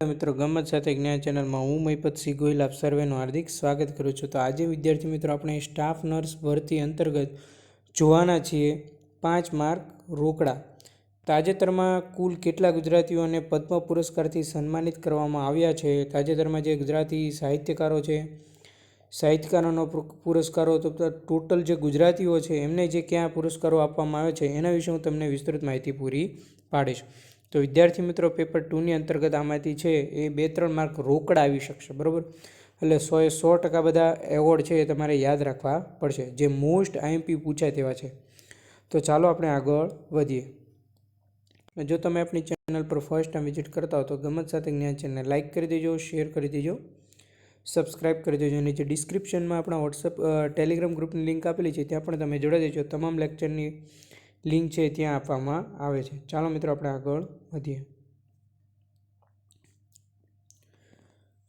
મિત્રો ગમત સાથે જ્ઞાન ચેનલમાં હું મહિપતસિંહ ગોહિલ, આપ સર્વેનું હાર્દિક સ્વાગત કરું છું. તો આજે વિદ્યાર્થી મિત્રો, આપણે સ્ટાફ નર્સ ભરતી અંતર્ગત જોવાના છીએ પાંચ માર્ક રોકડા. તાજેતરમાં કુલ કેટલા ગુજરાતીઓને પદ્મ પુરસ્કારથી સન્માનિત કરવામાં આવ્યા છે? તાજેતરમાં જે ગુજરાતી સાહિત્યકારો છે, સાહિત્યકારોનો પુરસ્કારો, તો ટોટલ જે ગુજરાતીઓ છે, એમને જે ક્યાં પુરસ્કારો આપવામાં આવે છે, એના વિશે હું તમને વિસ્તૃત માહિતી પૂરી પાડીશ. તો વિદ્યાર્થી મિત્રો પેપર ટુની અંતર્ગત આમાંથી છે એ બે ત્રણ માર્ક રોકડા આવી શકશે, બરાબર? એટલે સોએ સો ટકા બધા એવોર્ડ છે એ તમારે યાદ રાખવા પડશે. જે મોસ્ટ આઈએમપી પૂછાય તેવા છે. તો ચાલો આપણે આગળ વધીએ. જો તમે આપણી ચેનલ પર ફર્સ્ટ ટાઈમ વિઝિટ કરતા હો તો ગમત સાથે જ્ઞાન ચેનલને લાઇક કરી દેજો શેર કરી દેજો સબસ્ક્રાઇબ કરી દેજો નીચે ડિસ્ક્રિપ્શનમાં આપણા વોટ્સઅપ ટેલિગ્રામ ગ્રુપની લિંક આપેલી છે, ત્યાં પણ તમે જોડાઈ દેજો તમામ લેક્ચરની લિંક છે ત્યાં આપવામાં આવે છે. ચાલો મિત્રો આપણે આગળ વધીએ.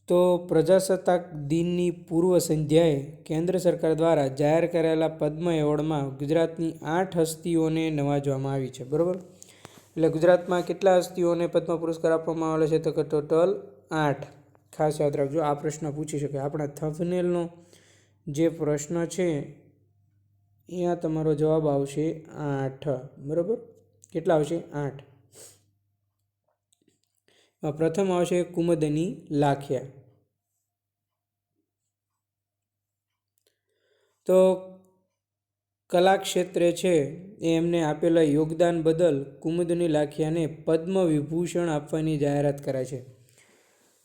તો પ્રજાસત્તાક દિનની પૂર્વ સંધ્યાએ કેન્દ્ર સરકાર દ્વારા જાહેર કરાયેલા પદ્મ એવોર્ડમાં ગુજરાતની આઠ હસ્તીઓને નવાજવામાં આવી છે. બરાબર? એટલે ગુજરાતમાં કેટલા હસ્તીઓને પદ્મ પુરસ્કાર આપવામાં આવેલો છે તો કે ટોટલ આઠ. ખાસ યાદ રાખજો, આ પ્રશ્ન પૂછી શકે. આપણા થંબનેલનો જે પ્રશ્ન છે અહીંયા તમારો જવાબ આવશે આઠ. બરાબર? કેટલા આવશે? આઠ. પ્રથમ આવશે કુમદની લાખિયા. તો કલા ક્ષેત્રે છે, એ એમને આપેલા યોગદાન બદલ કુમુદની લાખિયાને પદ્મ વિભૂષણ આપવાની જાહેરાત કરાય છે.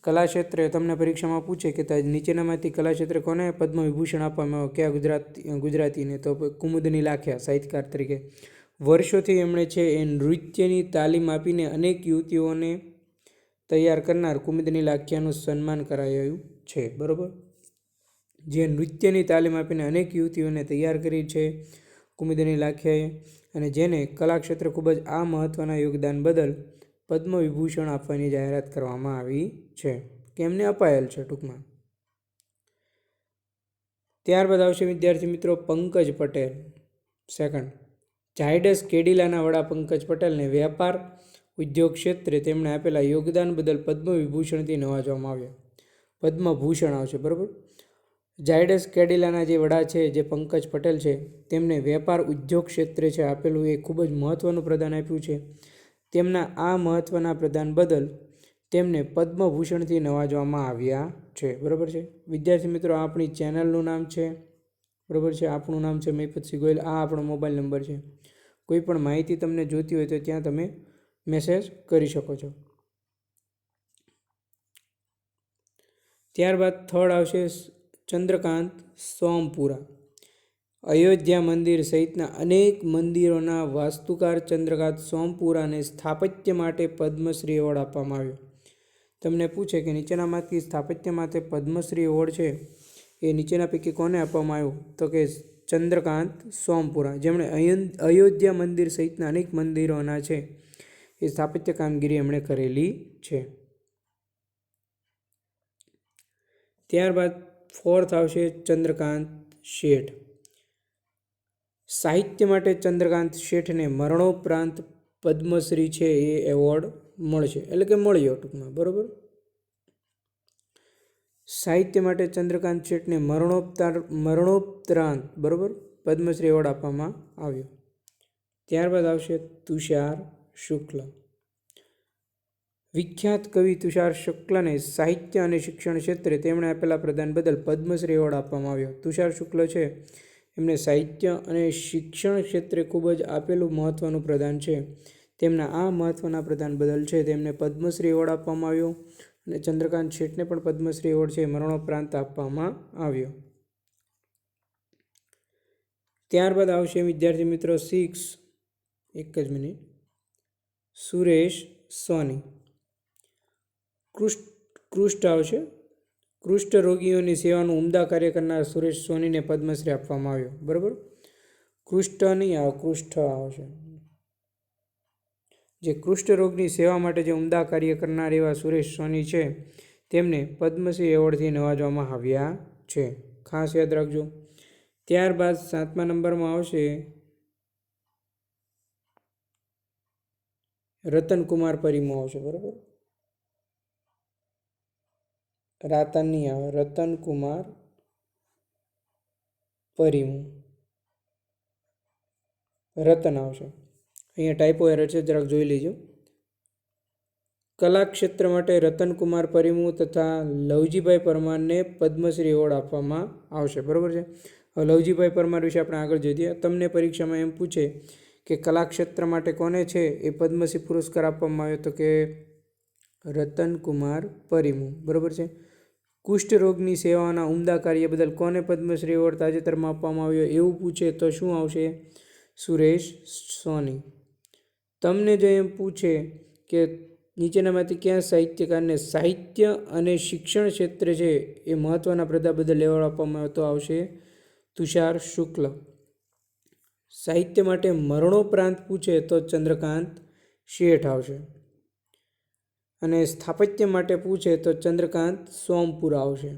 કલા ક્ષેત્રે તમને પરીક્ષામાં પૂછે કે નીચેનામાંથી કલાક્ષેત્રે કોને પદ્મવિભૂષણ આપવામાં આવ્યો? કયા ગુજરાતી ગુજરાતીને? તો કુમુદની લાખ્યા, સાહિત્યકાર તરીકે. વર્ષોથી એમણે છે એ નૃત્યની તાલીમ આપીને અનેક યુવતીઓને તૈયાર કરનાર કુમુદની લાખ્યાનું સન્માન કરાયું છે, બરાબર? જે નૃત્યની તાલીમ આપીને અનેક યુવતીઓને તૈયાર કરી છે કુમુદની લાખ્યાએ. અને જેને કલાક્ષેત્રે ખૂબ જ આ મહત્ત્વના યોગદાન બદલ પદ્મ વિભૂષણ આપવાની જાહેરાત કરવામાં આવી છે. કે એમને અપાયેલ છે ટૂંકમાં? ત્યારબાદ આવશે વિદ્યાર્થી મિત્રો પંકજ પટેલ. સેકન્ડ. ઝાયડસ કેડિલાના વડા પંકજ પટેલને વેપાર ઉદ્યોગ ક્ષેત્રે તેમણે આપેલા યોગદાન બદલ પદ્મ વિભૂષણથી નવાજવામાં આવ્યા. પદ્મભૂષણ આવશે, બરાબર? ઝાયડસ કેડિલાના જે વડા છે, જે પંકજ પટેલ છે, તેમને વેપાર ઉદ્યોગ ક્ષેત્રે છે, આપેલું એ ખૂબ જ મહત્ત્વનું પ્રદાન આપ્યું છે. તેમના આ મહત્ત્વના પ્રદાન બદલ તેમને પદ્મભૂષણથી નવાજવામાં આવ્યા છે. બરાબર છે? વિદ્યાર્થી મિત્રો, આપણી ચેનલનું નામ છે, બરાબર છે? આપણું નામ છે મહિપતસિંહ ગોયલ. આ આપણો મોબાઈલ નંબર છે. કોઈ પણ માહિતી તમને જોઈતી હોય તો ત્યાં તમે મેસેજ કરી શકો છો. ત્યારબાદ થર્ડ આવશે ચંદ્રકાંત સોમપુરા. અયોધ્યા મંદિર સહિતના અનેક મંદિરોના વાસ્તુકાર ચંદ્રકાંત સોમપુરાને સ્થાપત્ય માટે પદ્મશ્રી એવોર્ડ આપવામાં આવ્યો. તમને પૂછે કે નીચેનામાંથી સ્થાપત્ય માટે પદ્મશ્રી એવોર્ડ છે, એ નીચેના પૈકી કોને આપવામાં આવ્યો? તો કે ચંદ્રકાંત સોમપુરા, જેમણે અયોધ્યા મંદિર સહિતના અનેક મંદિરોના છે, એ સ્થાપત્ય કામગીરી એમણે કરેલી છે. ત્યારબાદ ફોર્થ આવશે ચંદ્રકાંત શેઠ. સાહિત્ય માટે ચંદ્રકાંત શેઠને મરણોપરાંત પદ્મશ્રી છે એ એવોર્ડ મળશે. એટલે કે મળ્યો ટૂંકમાં, બરાબર? સાહિત્ય માટે ચંદ્રકાંત શેઠને મરણોપતાર મરણોપરાંત બરાબર? પદ્મશ્રી એવોર્ડ આપવામાં આવ્યો. ત્યારબાદ આવશે તુષાર શુક્લ. વિખ્યાત કવિ તુષાર શુક્લને સાહિત્ય અને શિક્ષણ ક્ષેત્રે તેમણે આપેલા પ્રદાન બદલ પદ્મશ્રી એવોર્ડ આપવામાં આવ્યો. તુષાર શુક્લ છે એમને સાહિત્ય અને શિક્ષણ ક્ષેત્રે ખૂબ જ આપેલું મહત્ત્વનું પ્રદાન છે. તેમના આ મહત્ત્વના પ્રદાન બદલ છે. તેમને પદ્મશ્રી એવોર્ડ આપવામાં આવ્યો અને ચંદ્રકાંત શેઠને પણ પદ્મશ્રી એવોર્ડ છે. મરણોપરાંત આપવામાં આવ્યો. ત્યારબાદ આવશે વિદ્યાર્થી મિત્રો સિક્સ. એક જ મિનિટ. સુરેશ સોની. કૃષ્ટ કૃષ્ટ આવશે. કૃષ્ટ રોગીઓની સેવાનું ઉમદા કાર્ય કરનાર સુરેશ સોનીને પદ્મશ્રી આપવામાં આવ્યો. બરાબર? કૃષ્ઠ નહીં આવે કૃષ્ઠ આવશે. જે કૃષ્ઠ રોગની સેવા માટે જે ઉમદા કાર્ય કરનાર એવા સુરેશ સોની છે, તેમને પદ્મશ્રી એવોર્ડથી નવાજવામાં આવ્યા છે. ખાસ યાદ રાખજો. ત્યારબાદ સાતમા નંબરમાં આવશે રતનકુમાર પરિમો આવશે. બરાબર? રાતન નહીં આવે રતનકુમાર પરિમુ. રતન આવશે. અહીંયા ટાઈપો એરર છે, જરાક જોઈ લેજો. કલાક્ષેત્ર માટે રતનકુમાર પરિમુ તથા લવજીભાઈ પરમારને પદ્મશ્રી એવોર્ડ આપવામાં આવશે. બરાબર છે? હવે લવજીભાઈ પરમાર વિશે આપણે આગળ જોઈએ. તમને પરીક્ષામાં એમ પૂછે કે કલાક્ષેત્ર માટે કોને છે એ પદ્મશ્રી પુરસ્કાર આપવામાં આવ્યો તો કે રતનકુમાર પરિમુ. બરાબર છે? કુષ્ઠરોગની સેવાના ઉમદા કાર્ય બદલ કોને પદ્મશ્રી એવોર્ડ તાજેતરમાં આપવામાં આવ્યો એવું પૂછે તો શું આવશે? સુરેશ સોની. તમને જો એમ પૂછે કે નીચેનામાંથી ક્યાં સાહિત્યકારને સાહિત્ય અને શિક્ષણ ક્ષેત્રે છે એ મહત્ત્વના પ્રદા બદલ એવોર્ડ આપવામાં આવ્યો તો આવશે તુષાર શુક્લ. સાહિત્ય માટે મરણોપરાંત પૂછે તો ચંદ્રકાંત શેઠ આવશે. અને સ્થાપત્ય માટે પૂછે તો ચંદ્રકાંત સોમપુર આવશે.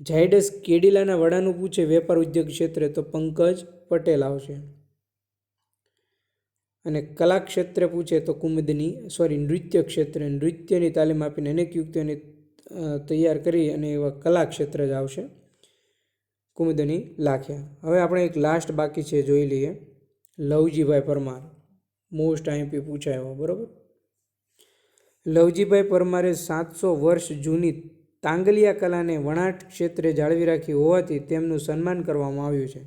ઝાયડસ કેડિલાના વડાનું પૂછે વેપાર ઉદ્યોગ ક્ષેત્રે તો પંકજ પટેલ આવશે. અને કલા ક્ષેત્રે પૂછે તો કુમુદની સોરી નૃત્ય ક્ષેત્રે, નૃત્યની તાલીમ આપીને અનેક યુક્તિઓને તૈયાર કરી અને એવા કલા ક્ષેત્ર જ આવશે. કુમુદની લાખ્યા હવે આપણે એક લાસ્ટ બાકી છે, જોઈ લઈએ. લવજીભાઈ પરમાર. મોસ્ટ આઈએમપી પૂછાયો, બરાબર? લવજીભાઈ પરમારે સાતસો વર્ષ જૂની તાંગલિયા કલાને વણાટ ક્ષેત્રે જાળવી રાખી હોવાથી તેમનું સન્માન કરવામાં આવ્યું છે.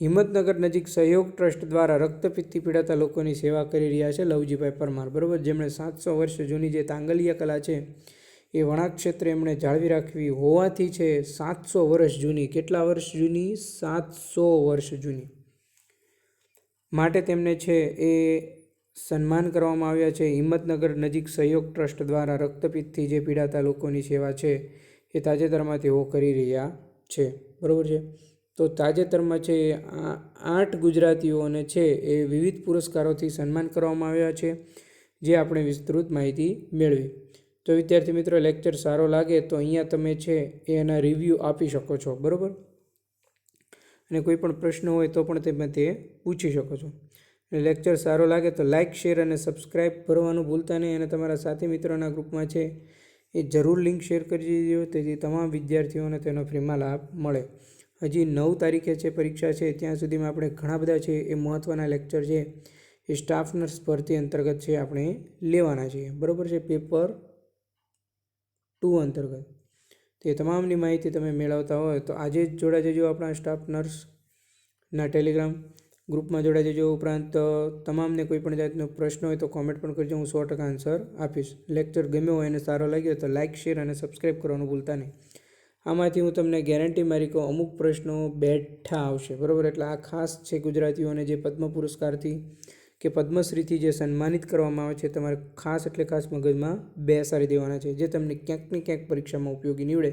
હિંમતનગર નજીક સહયોગ ટ્રસ્ટ દ્વારા રક્તપિત્તથી પીડાતા લોકોની સેવા કરી રહ્યા છે લવજીભાઈ પરમાર. બરાબર, જેમણે સાતસો વર્ષ જૂની જે તાંગલિયા કલા છે, એ વણાટ ક્ષેત્રે એમણે જાળવી રાખવી હોવાથી છે સાતસો વર્ષ જૂની. કેટલા વર્ષ જૂની? સાતસો વર્ષ જૂની. માટે તેમને છે એ સન્માન કરવામાં આવ્યા છે. હિંમતનગર નજીક સહયોગ ટ્રસ્ટ દ્વારા રક્તપિત્તથી જે પીડાતા લોકોની સેવા છે એ તાજેતરમાં તેઓ કરી રહ્યા છે. બરાબર છે? તો તાજેતરમાં છે આઠ ગુજરાતીઓને છે એ વિવિધ પુરસ્કારોથી સન્માન કરવામાં આવ્યા છે, જે આપણે વિસ્તૃત માહિતી મેળવી. તો વિદ્યાર્થી મિત્રો, લેક્ચર સારો લાગે તો અહીંયા તમે છે એ એના રિવ્યૂ આપી શકો છો. બરાબર? અને કોઈ પણ પ્રશ્ન હોય તો પણ તમે તે પૂછી શકો છો. લેક્ચર સારો લાગે તો લાઇક શેર અને સબસ્ક્રાઈબ કરવાનું ભૂલતા નહીં. અને તમારા સાથી મિત્રોના ગ્રુપમાં છે, એ જરૂર લિંક શેર કરી દેજો. તેથી તમામ વિદ્યાર્થીઓને તેનો ફ્રીમાં લાભ મળે. હજી નવ તારીખે છે પરીક્ષા છે. ત્યાં સુધીમાં આપણે ઘણા બધા છે, એ મહત્ત્વના લેક્ચર છે, એ સ્ટાફ નર્સ ભરતી અંતર્ગત છે, આપણે લેવાના છીએ. બરાબર છે? પેપર ટુ અંતર્ગત. તે તમામની માહિતી તમે મેળવતા હોય તો આજે જ જોડા જજો આપણા સ્ટાફ નર્સના ટેલિગ્રામ ગ્રુપમાં જોડાઈ જજો. ઉપરાંત તમામને કોઈ પણ જાતનો પ્રશ્ન હોય તો કોમેન્ટ પણ કરજો. હું સો ટકા આન્સર આપીશ. લેક્ચર ગમ્યો હોય અને સારો લાગ્યો તો લાઇક શેર અને સબસ્ક્રાઈબ કરવાનું ભૂલતા નહીં. આમાંથી હું તમને ગેરંટી મારી કહું, અમુક પ્રશ્નો બેઠા આવશે. બરાબર? એટલે આ ખાસ છે ગુજરાતીઓને જે પદ્મ પુરસ્કારથી કે પદ્મશ્રીથી જે સન્માનિત કરવામાં આવે છે, તમારે ખાસ એટલે ખાસ મગજમાં બેસાડી દેવાના છે, જે તમને ક્યાંક ને ક્યાંક પરીક્ષામાં ઉપયોગી નીવડે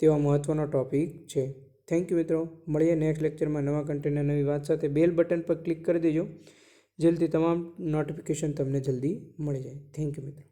તેવા મહત્ત્વનો ટોપિક છે. થેન્ક યુ મિત્રો. મળીએ નેક્સ્ટ લેક્ચરમાં નવા કન્ટેન્ટના નવી વાત સાથે. બેલ બટન પર ક્લિક કરી દેજો. જેલથી તમામ નોટિફિકેશન તમને જલ્દી મળી જાય. થેન્ક યુ મિત્રો.